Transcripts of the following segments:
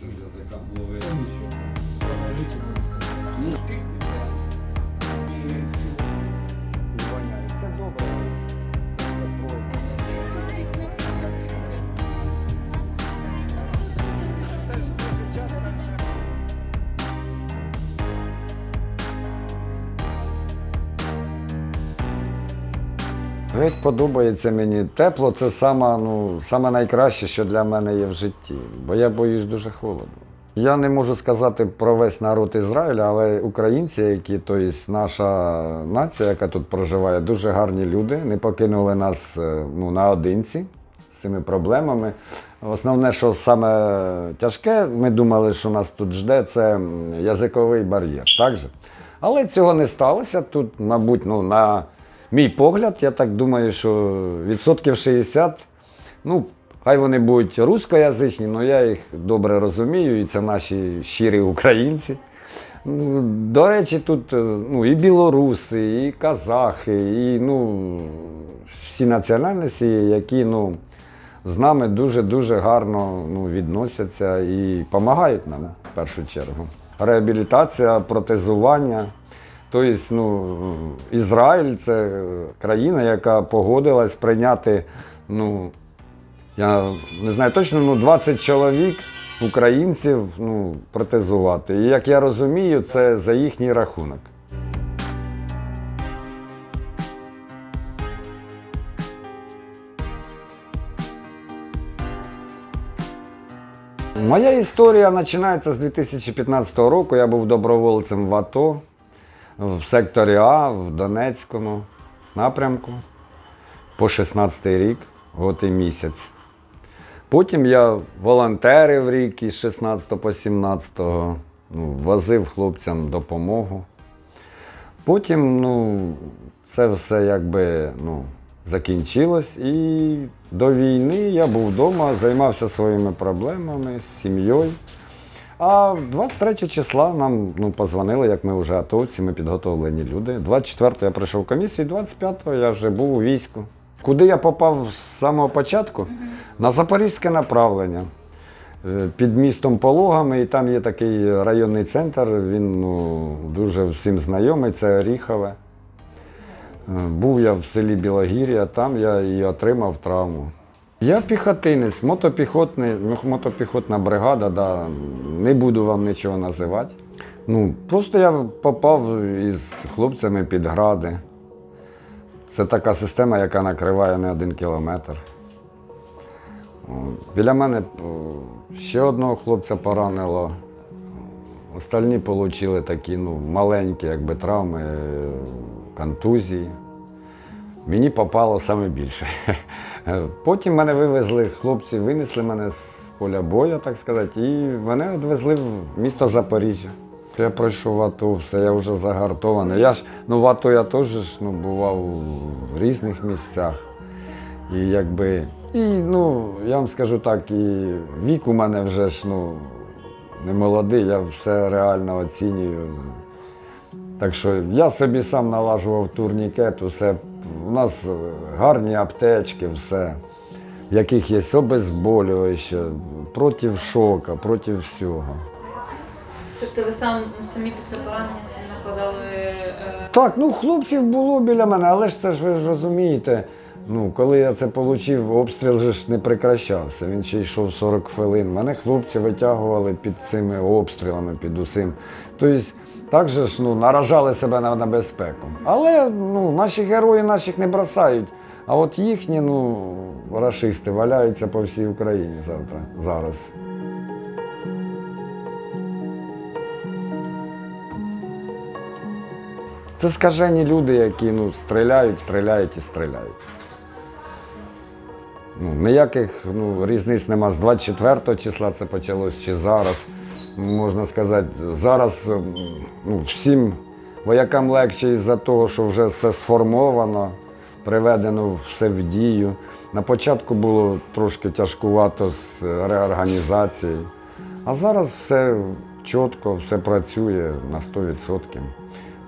З язиком ловить. Ну, Геть подобається мені. Тепло це саме, ну, саме найкраще, що для мене є в житті, бо я боюсь дуже холоду. Я не можу сказати про весь народ Ізраїля, але українці, які, тобто наша нація, яка тут проживає, дуже гарні люди, не покинули нас е, ну, наодинці з цими проблемами. Основне, що саме тяжке, ми думали, що нас тут жде, це язиковий бар'єр. Так же? Але цього не сталося. Тут, мабуть, ну, на мій погляд, я так думаю, що відсотків 60, ну, хай вони будуть рускоязичні, але я їх добре розумію, і це наші щирі українці. Ну, До речі, тут е, ну, і білоруси, і казахи, і ну, всі національності, які ну, з нами дуже-дуже гарно ну, відносяться і допомагають нам в першу чергу. Реабілітація, протезування. Тобто, ну, Ізраїль це країна, яка погодилась прийняти, ну, я не знаю точно, ну, 20 чоловік українців ну, протезувати. І як я розумію, це за їхній рахунок. Моя історія починається з 2015 року. Я був добровольцем в АТО в секторі А в Донецькому напрямку по 16 рік, год і місяць. Потім я волонтерив рік із 16 по 17, ну, возив хлопцям допомогу. Потім ну, це все якби ну, закінчилось. І до війни я був вдома, займався своїми проблемами з сім'єю. А 23 числа нам ну, позвонили, як ми вже атовці, ми підготовлені люди. 24 я прийшов в комісію, 25-го я вже був у війську. Куди я попав з самого початку? На запорізьке направлення. Е, Під містом Пологами, і там є такий районний центр, він ну, дуже всім знайомий, це Оріхове. Е, Був я в селі Білогір'я, там я і отримав травму. Я піхотинець, мотопіхотний, ну, мотопіхотна бригада, да, не буду вам нічого називати. Ну, просто я попав із хлопцями під гради. Це така система, яка накриває не один кілометр. Біля мене ще одного хлопця поранило. Остальні отримали такі ну, маленькі якби, травми, е, контузії. Мені попало саме більше. Потім мене вивезли, хлопці винесли мене з поля бою, так сказати, і мене відвезли в місто Запоріжжя. Я пройшов АТО, все, я вже загартований. Я ж, ну, в АТО я теж ну, бував в різних місцях. І якби, і, ну, я вам скажу так, і вік у мене вже ж ну, не молодий, я все реально оцінюю. Так що я собі сам налажував турнікет, усе. У нас гарні аптечки, все, в яких є обезболюваще, проти шока, проти всього. Тобто ви сам самі після поранення накладали е, Так, ну хлопців було біля мене, але ж це ж ви ж розумієте. Ну, коли я це отримав, обстріл же ж не прекращався. Він ще йшов 40 хвилин. Мене хлопці витягували під цими обстрілами, під усім. Тобто, так же ж ну, наражали себе на небезпеку. Але ну, наші герої наших не бросають. А от їхні, ну, рашисти валяються по всій Україні завтра, зараз. Це скажені люди, які ну, стріляють, стріляють і стріляють. Ну, ніяких ну, різниць нема з 24 числа це почалось чи зараз. Можна сказати, зараз ну, всім воякам легше із-за того, що вже все сформовано, приведено все в дію. На початку було трошки тяжкувато з реорганізацією, а зараз все чітко, все працює на 100%.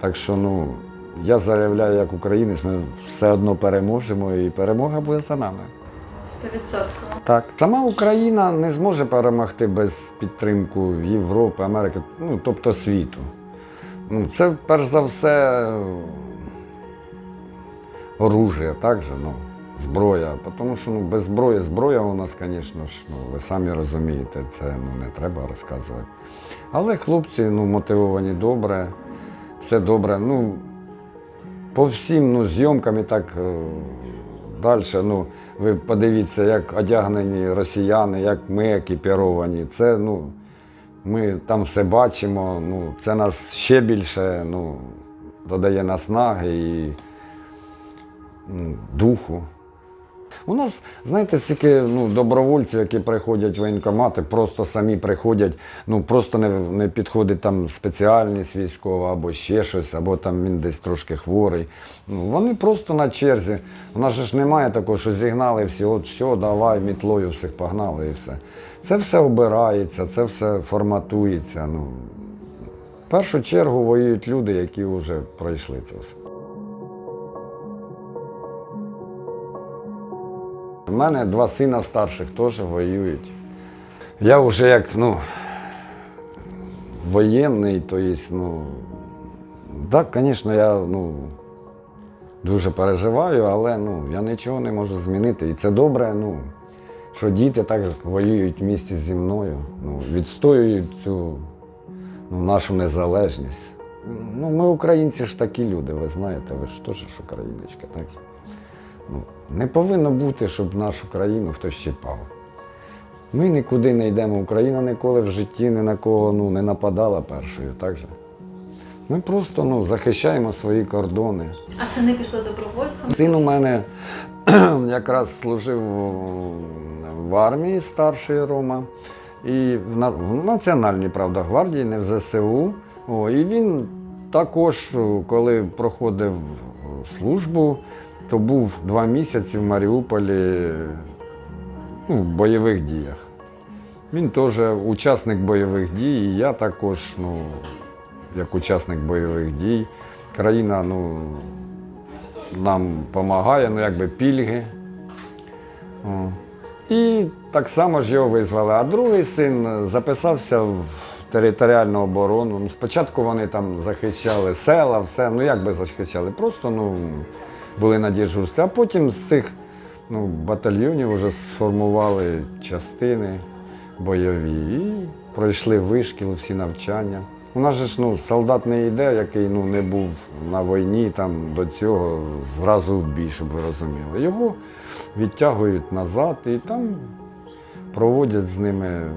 Так що ну, я заявляю як українець, ми все одно переможемо і перемога буде за нами. 100%. Так. Сама Україна не зможе перемогти без підтримки Європи, Америки, ну тобто світу. Ну, це перш за все е, оружие, так же, ну, зброя. Тому що ну, без зброї, зброя у нас, звісно ж, ну, ви самі розумієте, це ну, не треба розказувати. Але хлопці ну, мотивовані добре, все добре. Ну, по всім ну, зйомкам і так е, далі. Ну, ви подивіться, як одягнені росіяни, як ми екіпіровані. Це, ну, ми там все бачимо, ну, це нас ще більше ну, додає наснаги і духу. У нас, знаєте, стільки ну, добровольців, які приходять в воєнкомати, просто самі приходять, ну просто не, не підходить там спеціальність військова або ще щось, або там він десь трошки хворий. Ну, вони просто на черзі. У нас ж немає такого, що зігнали всі, от все, давай, мітлою всіх погнали і все. Це все обирається, це все форматується. Ну, в першу чергу воюють люди, які вже пройшли це все. Мене два сина старших теж воюють. Я вже як ну, воєнний, то є, ну, так, звісно, я ну, дуже переживаю, але ну, я нічого не можу змінити. І це добре, ну, що діти так воюють в місті зі мною, ну, відстоюють цю ну, нашу незалежність. Ну, ми українці ж такі люди, ви знаєте, ви ж теж ж україночка, так? Ну, не повинно бути, щоб нашу країну хтось чіпав. Ми нікуди не йдемо. Україна ніколи в житті ні на кого ну, не нападала першою, так же? Ми просто ну, захищаємо свої кордони. А сини пішли добровольцем? Син у мене якраз служив в армії старший Рома. І в, на- в Національній правда, гвардії, не в ЗСУ. О, і він також, коли проходив службу, то був два місяці в Маріуполі ну, в бойових діях. Він теж учасник бойових дій, і я також, ну, як учасник бойових дій. Країна ну, нам допомагає, ну якби пільги. І так само ж його визвали. А другий син записався в територіальну оборону. Ну, спочатку вони там захищали села, все, ну як би захищали, просто ну, були на дежурстві. А потім з цих ну, батальйонів вже сформували частини бойові і пройшли вишкіл, всі навчання. У нас же ж ну, солдат не йде, який ну, не був на війні там, до цього, зразу в бій, щоб ви розуміли. Його відтягують назад і там проводять з ними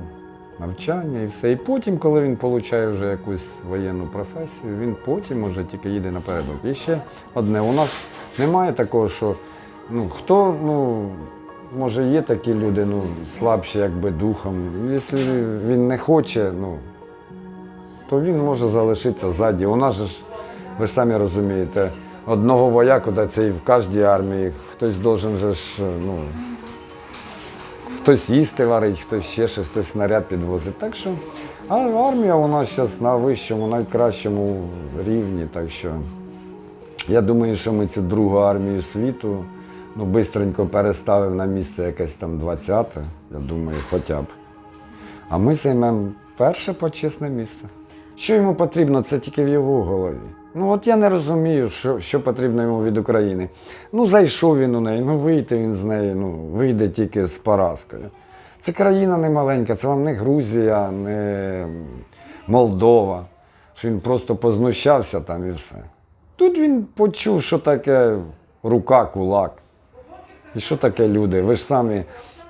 навчання і все. І потім, коли він отримує вже якусь воєнну професію, він потім уже тільки їде напередок. І ще одне, у нас немає такого, що ну, хто, ну, може, є такі люди, ну, слабші якби духом. Якщо він не хоче, ну, то він може залишитися ззаді. У нас же ж, ви ж самі розумієте, одного вояку, це і в кожній армії, хтось должен же ж, ну, хтось їсти варить, хтось ще щось, хтось снаряд підвозить. Так що, а армія у нас зараз на вищому, найкращому рівні. Так що я думаю, що ми цю другу армію світу ну, бистренько переставив на місце якесь там 20-те, я думаю, хоча б. А ми займемо перше почесне місце. Що йому потрібно, це тільки в його голові. Ну от я не розумію, що, що потрібно йому від України. Ну, зайшов він у неї, ну вийти він з неї, ну, вийде тільки з поразкою. Це країна не маленька, це вам не Грузія, не Молдова. Що він просто познущався там і все. Тут він почув, що таке рука, кулак. І що таке люди? Ви ж самі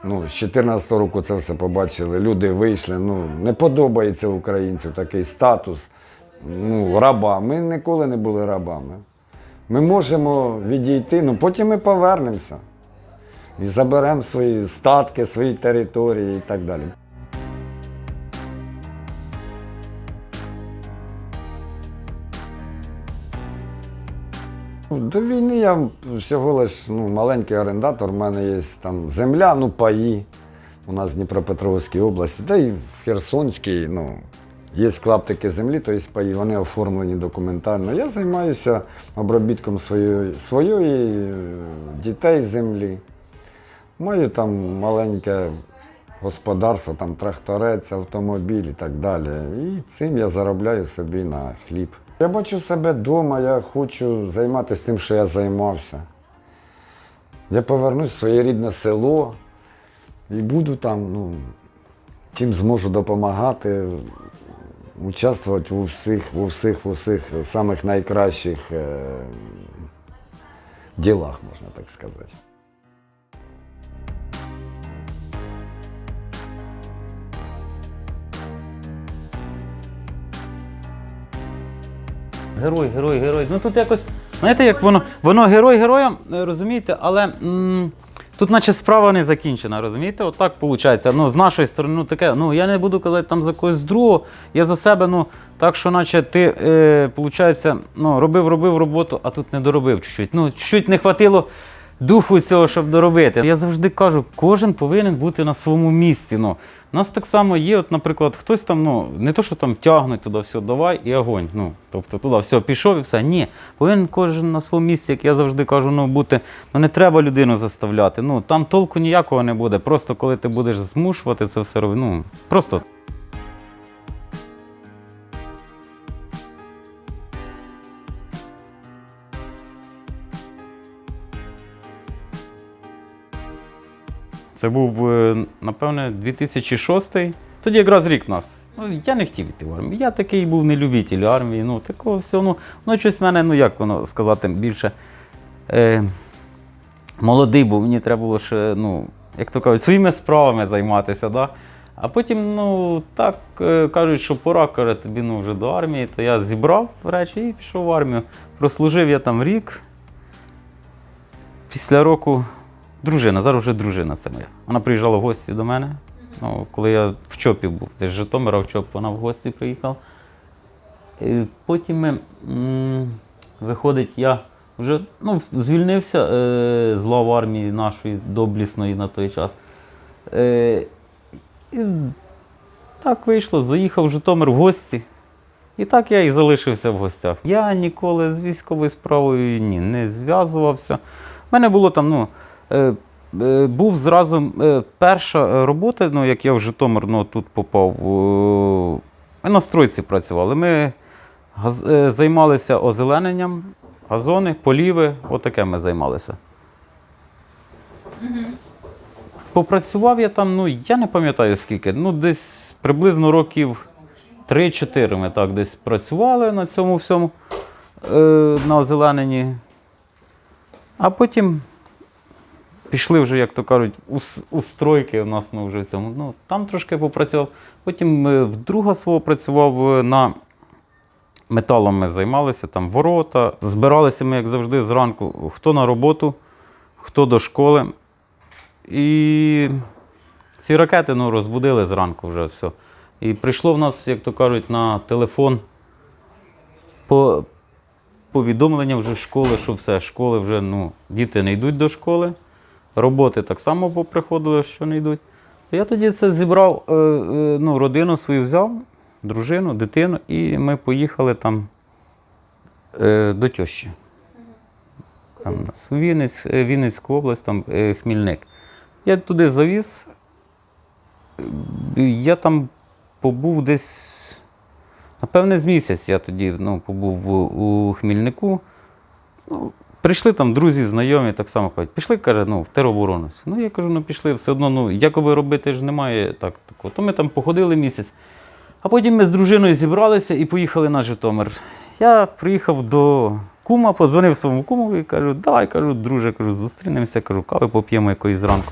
ну, з 14 року це все побачили. Люди вийшли. Ну, не подобається українцю такий статус ну, раба. Ми ніколи не були рабами. Ми можемо відійти, ну потім ми повернемося і заберемо свої статки, свої території і так далі. До війни я всього лиш ну, маленький орендатор, в мене є там земля, ну паї. У нас в Дніпропетровській області, та й в Херсонській, ну, є клаптики землі, то є вони оформлені документально. Я займаюся обробітком своєї, своєї е, дітей землі. Маю там маленьке господарство, там тракторець, автомобіль і так далі. І цим я заробляю собі на хліб. Я бачу себе вдома, я хочу займатися тим, що я займався. Я повернусь в своє рідне село і буду там, ну, чим зможу допомагати, участвувати у всіх, у всіх, у всіх самих найкращих е, ділах, можна так сказати. Герой, герой, герой. Ну тут якось, знаєте, як воно, воно герой героям, е, розумієте, але м, тут наче справа не закінчена, розумієте? Отак виходить. Ну, з нашої сторони, ну таке, ну я не буду казати там за когось другого, я за себе, ну, так що наче ти, е, ну, робив, робив роботу, а тут не доробив чуть-чуть. Ну, чуть не хватило духу цього, щоб доробити. Я завжди кажу, кожен повинен бути на своєму місці. Ну, у нас так само є, от, наприклад, хтось там, ну, не то, що там тягнуть туди все, давай і огонь. Ну, тобто туди все, пішов і все. Ні. Повинен кожен на своєму місці, як я завжди кажу, ну, бути, ну не треба людину заставляти. Ну, там толку ніякого не буде. Просто коли ти будеш змушувати це все робити, ну, просто. Це був, е, напевне, 2006. Тоді якраз рік в нас. Ну, я не хотів йти в армію. Я такий був не любитель армії. Ну, такого всього. Ну, ну щось в мене, ну як воно сказати, більше е, молодий був, мені треба було ще, ну, як то кажуть, своїми справами займатися. Да? А потім, ну, так е, кажуть, що пора, каже, тобі ну, вже до армії, то я зібрав речі і пішов в армію. Прослужив я там рік. Після року дружина, зараз вже дружина це моя. Вона приїжджала в гості до мене. Ну, коли я в ЧОПі був, це з Житомира в ЧОП, вона в гості приїхала. І потім ми, м, виходить, я вже ну, звільнився е, з лав армії нашої доблісної на той час. Е, і так вийшло, заїхав в Житомир в гості. І так я і залишився в гостях. Я ніколи з військовою справою ні, не зв'язувався. У мене було там, ну, був зразу е, перша е, робота, ну, як я в Житомир ну, тут попав. е, Ми на стройці працювали. Ми е, займалися озелененням, газони, поліви, отаке ми займалися. Попрацював я там, ну я не пам'ятаю скільки, ну десь приблизно років 3-4 ми так десь працювали на цьому всьому, е, на озелененні. А потім пішли вже, як то кажуть, у, у стройки у нас ну, вже в цьому. Ну, там трошки попрацював. Потім е, вдруга свого працював е, на металом ми займалися, там ворота. Збиралися ми, як завжди, зранку, хто на роботу, хто до школи. І ці ракети ну, розбудили зранку вже все. І прийшло в нас, як то кажуть, на телефон по повідомлення вже школи, що все, школи вже ну, діти не йдуть до школи. Роботи так само поприходили, що не йдуть. Я тоді це зібрав, е, е, ну, родину свою взяв, дружину, дитину, і ми поїхали там е, до тьощі. Там у нас Вінниць, Вінницьку область, там Хмільник. Я туди завіз. Я там побув десь, напевне, з місяць я тоді ну, побув у Хмільнику. Ну, прийшли там друзі, знайомі, так само кажуть, пішли, каже, ну, в тероборону. Ну, я кажу, ну пішли, все одно, ну, якови робити ж немає так, такого. То ми там походили місяць. А потім ми з дружиною зібралися і поїхали на Житомир. Я приїхав до кума, подзвонив своєму куму і кажу, давай, кажу, друже, кажу, зустрінемося, кажу, кави поп'ємо якоїсь зранку.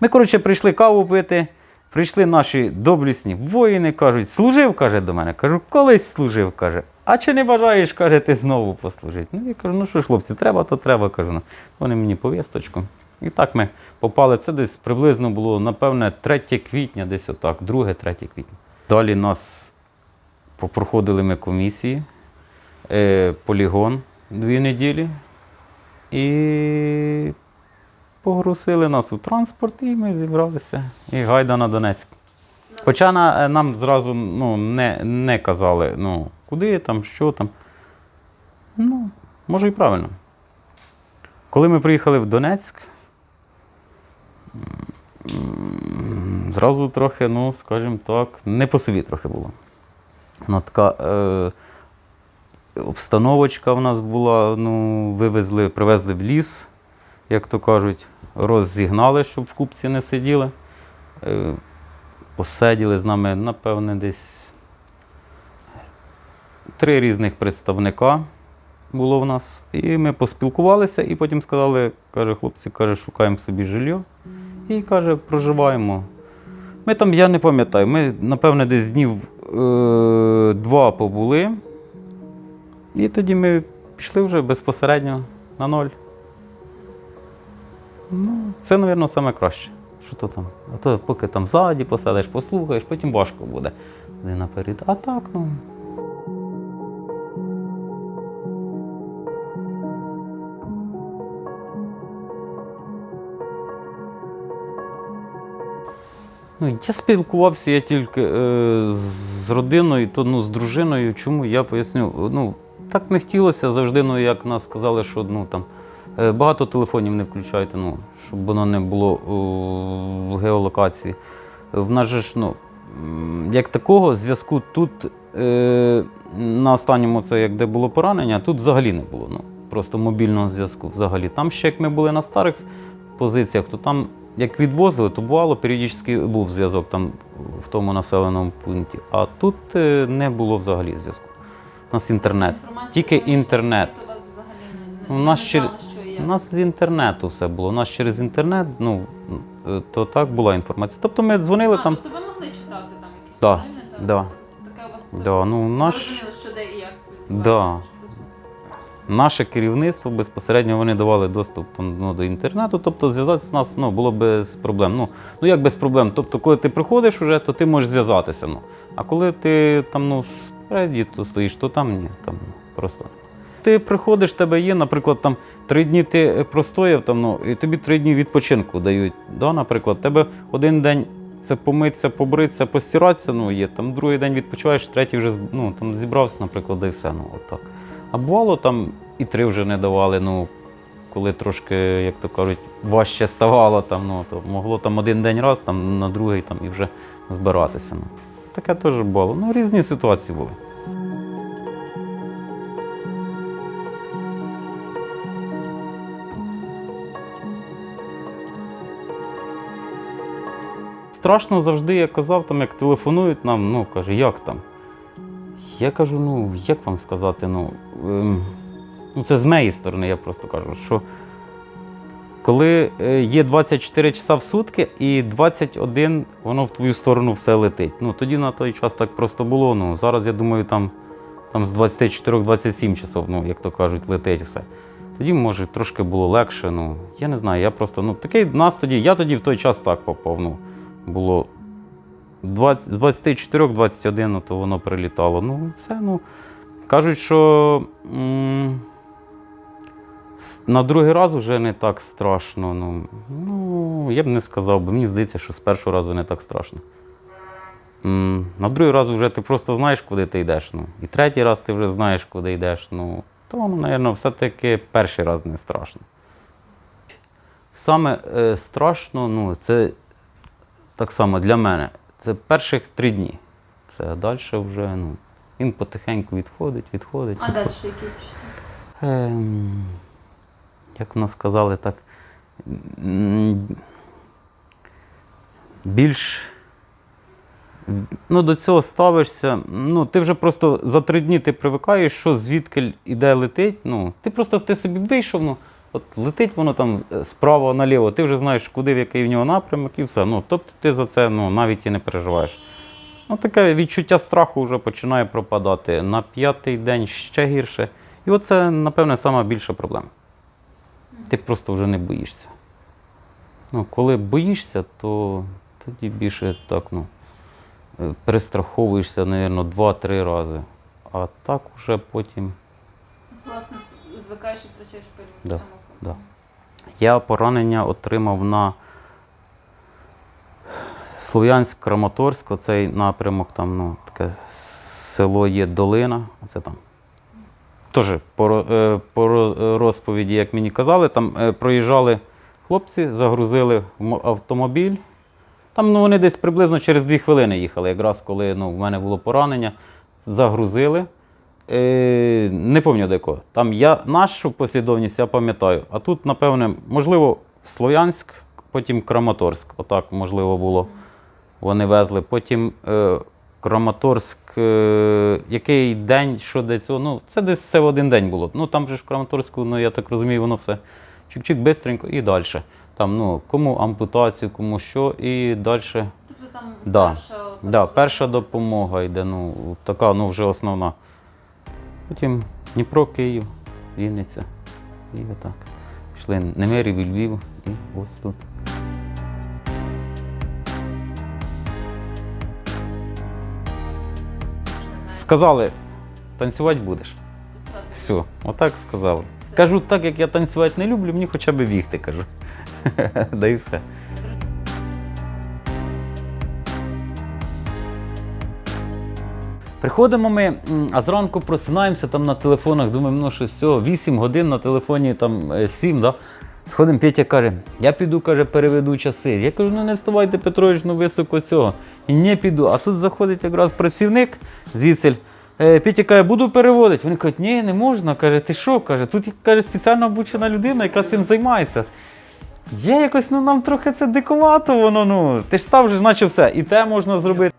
Ми, коротше, прийшли каву пити, прийшли наші доблісні воїни, кажуть, служив, каже до мене. Кажу, колись служив, каже. А чи не бажаєш, каже, ти знову послужити? Ну, я кажу, ну що ж, хлопці, треба, то треба, кажу. Ну, Вони мені повісточку. І так ми попали. Це десь приблизно було, напевне, 3 квітня, десь отак, 2-3 квітня. Далі нас попроходили ми комісії, е, полігон дві неділі. І погрузили нас у транспорт, і ми зібралися. І гайда на Донецьк. Хоча на, нам зразу ну, не, не казали, ну, куди там, що там. Ну, може і правильно. Коли ми приїхали в Донецьк, зразу трохи, ну, скажімо так, не по собі трохи було. Ну, така е, обстановочка в нас була, ну, вивезли, привезли в ліс, як то кажуть, роззігнали, щоб в купці не сиділи. Е, посиділи з нами, напевне, десь три різних представника було в нас. І ми поспілкувалися, і потім сказали, каже, хлопці, каже, шукаємо собі жилье. І каже, проживаємо. Ми там, я не пам'ятаю, ми, напевне, десь днів е, два побули. І тоді ми пішли вже безпосередньо на ноль. Ну, це, мабуть, саме краще. Що то там? А то поки там ззаді посадиш, послухаєш, потім важко буде. Наперед. А так, ну. Ну, я спілкувався я тільки е, з родиною, то ну, з дружиною. Чому я поясню? Ну, так не хотілося завжди, ну, як нас сказали, що ну, там, е, багато телефонів не включайте, ну, щоб воно не було о, геолокації. В нас же ж, ну, як такого зв'язку тут е, на останньому, це як де було поранення, тут взагалі не було. Ну, просто мобільного зв'язку взагалі. Там ще як ми були на старих позиціях, то там як відвозили, то бувало, періодично був зв'язок там в тому населеному пункті. А тут е, не було взагалі зв'язку. У нас інтернет. Інформація Тільки інтернет. У вас взагалі не, У нас не ще- знали, що і. У нас з інтернету все було. У нас через інтернет, ну, е, то так була інформація. Тобто ми дзвонили а, там. Тобто ви могли читати там якісь Да, новини? так? да. Таке у вас все. Да, ну, Ви наш, розуміли, що де і як Да. Наше керівництво безпосередньо вони давали доступ ну, до інтернету, тобто зв'язатися з нас ну, було без проблем. Ну, ну як без проблем? Тобто, коли ти приходиш уже, то ти можеш зв'язатися. Ну. А коли ти там ну, спереді то стоїш, то там ні. Там просто. Ти приходиш, тебе є, наприклад, там три дні ти простояв, там, ну, і тобі три дні відпочинку дають. Да, наприклад, тебе один день це помитися, побритися, постиратися, ну, є, там другий день відпочиваєш, третій вже ну, там, зібрався, наприклад, і все. Ну, отак. А бувало там і три вже не давали, ну, коли трошки, як то кажуть, важче ставало, там, ну, то могло там один день раз, там, на другий там, і вже збиратися. Ну. Таке теж було. Ну, різні ситуації були. Страшно завжди, я казав, там, як телефонують нам, ну, каже, як там? Я кажу, ну, як вам сказати, ну, ем, ну це з моєї сторони, я просто кажу, що коли е, є 24 часа в сутки і 21 воно в твою сторону все летить. Ну, тоді на той час так просто було. Ну, зараз, я думаю, там, там з 24-27 часов, ну, як то кажуть, летить все. Тоді, може, трошки було легше. Ну, я не знаю, я просто, ну, такий нас тоді, я тоді в той час так попав. Ну, було 20, з 24-21, ну, то воно прилітало. Ну, все, ну. Кажуть, що м, на другий раз вже не так страшно. Ну, ну, я б не сказав, бо мені здається, що з першого разу не так страшно. М, На другий раз вже ти просто знаєш, куди ти йдеш. Ну. І третій раз ти вже знаєш, куди йдеш. Ну, то мабуть, все-таки перший раз не страшно. Саме е, страшно, ну, це так само для мене. Це перших три дні. Все, а далі вже ну, він потихеньку відходить, відходить. А далі які? Ем, як в нас сказали, так. Більш. Ну, до цього ставишся. Ну, ти вже просто за три дні ти привикаєш, що звідки іде летить. Ну, ти просто ти собі вийшов, ну, от летить воно там е, справа наліво, ти вже знаєш, куди в який в нього напрямок і все. Ну, тобто ти за це ну, навіть і не переживаєш. Ну, таке відчуття страху вже починає пропадати. На п'ятий день ще гірше. І оце, напевне, сама більша проблема. Ти просто вже не боїшся. Ну, коли боїшся, то тоді більше так, ну, е, перестраховуєшся, мабуть, два-три рази. А так уже потім. Власне, звикаєш і втрачаєш пильність Да, в цьому плані. Да. Я поранення отримав на Слов'янськ-Краматорськ, оцей напрямок, там ну, таке село є Долина, це там. Теж по, е, по розповіді, як мені казали, там е, проїжджали Хлопці загрузили в автомобіль. Там ну, вони десь приблизно через дві хвилини їхали, якраз коли ну, в мене було поранення. Загрузили. Е, не пам'ятаю до якого. Там я нашу послідовність я пам'ятаю. А тут, напевне, можливо, Слов'янськ, потім Краматорськ. Отак, можливо, було. Вони везли. Потім е, Краматорськ, е, який день, що де цього. Ну, це десь це в один день було. Ну там же ж в Краматорську, ну я так розумію, воно все чик-чик, бистренько і далі. Там, ну, кому ампутацію, кому що, і далі. Тобто там Да. перша, Да, перша допомога йде, ну, така, ну, вже основна. Потім Дніпро, Київ, Вінниця. І отак. Пішли і Львів і ось тут. Сказали, танцювати будеш. Все, отак сказали. Кажу, так як я танцювати не люблю, мені хоча б бігти, кажу. Да і все. Приходимо ми, а зранку просинаємося там на телефонах, думаємо, ну що все, 8 годин на телефоні, там е, 7, да? Ходимо, Петя каже, я піду, каже, переведу часи. Я кажу, ну не вставайте, Петрович, ну високо цього. І не піду. А тут заходить якраз працівник звідси. Е, Петя каже, буду переводити. Вони кажуть, ні, не можна. Каже, ти що? Каже, тут каже, спеціально обучена людина, яка цим займається. Я якось, ну нам трохи це дикувато, воно, ну. Ти ж став вже, наче все. І те можна зробити.